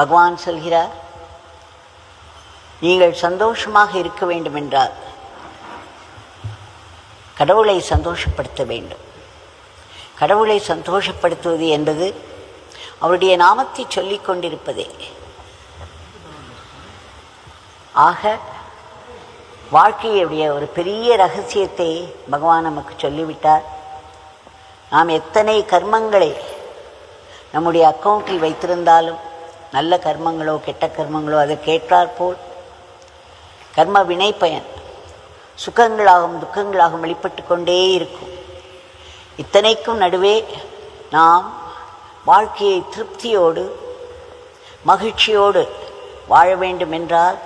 பகவான் சொல்கிறார் நீங்கள் சந்தோஷமாக இருக்க வேண்டும் என்றால் கடவுளை சந்தோஷப்படுத்த வேண்டும். கடவுளை சந்தோஷப்படுத்துவது என்பது அவருடைய நாமத்தை சொல்லிக் கொண்டிருப்பதே. ஆக வாழ்க்கையுடைய ஒரு பெரிய ரகசியத்தை பகவான் நமக்கு சொல்லிவிட்டார். நாம் எத்தனை கர்மங்களை நம்முடைய அக்கௌண்ட்டில் வைத்திருந்தாலும் நல்ல கர்மங்களோ கெட்ட கர்மங்களோ அதை கேட்டாற்போல் கர்ம வினை பயன் சுகங்களாகவும் துக்கங்களாகவும் வெளிப்பட்டு கொண்டே இருக்கும். இத்தனைக்கும் நடுவே நாம் வாழ்க்கையை திருப்தியோடு மகிழ்ச்சியோடு வாழ வேண்டும் என்றால்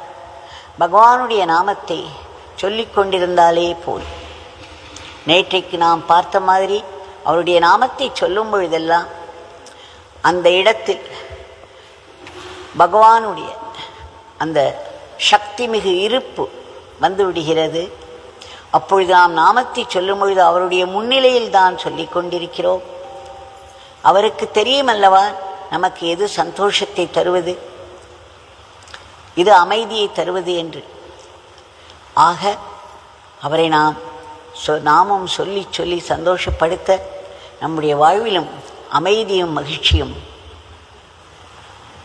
பகவானுடைய நாமத்தை சொல்லிக் கொண்டிருந்தாலே போதும் நேற்றைக்கு நாம் பார்த்த மாதிரி அவருடைய நாமத்தை சொல்லும் பொழுதெல்லாம் அந்த இடத்தில் பகவானுடைய அந்த சக்தி மிகு இருப்பு வந்துவிடுகிறது அப்பொழுது நாம் நாமத்தை சொல்லும் பொழுது அவருடைய முன்னிலையில் தான் சொல்லி கொண்டிருக்கிறோம். அவருக்கு தெரியும் அல்லவா நமக்கு எது சந்தோஷத்தை தருவது? இது அமைதியை தருவது என்று. ஆக அவரை நாம் சொ நாமும் சொல்லி சொல்லி சந்தோஷப்படுத்த நம்முடைய வாழ்விலும் அமைதியும் மகிழ்ச்சியும்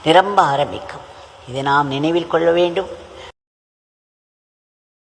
நிரம்ப ஆரம்பிக்கும். இதை நாம் நினைவில் கொள்ள வேண்டும்.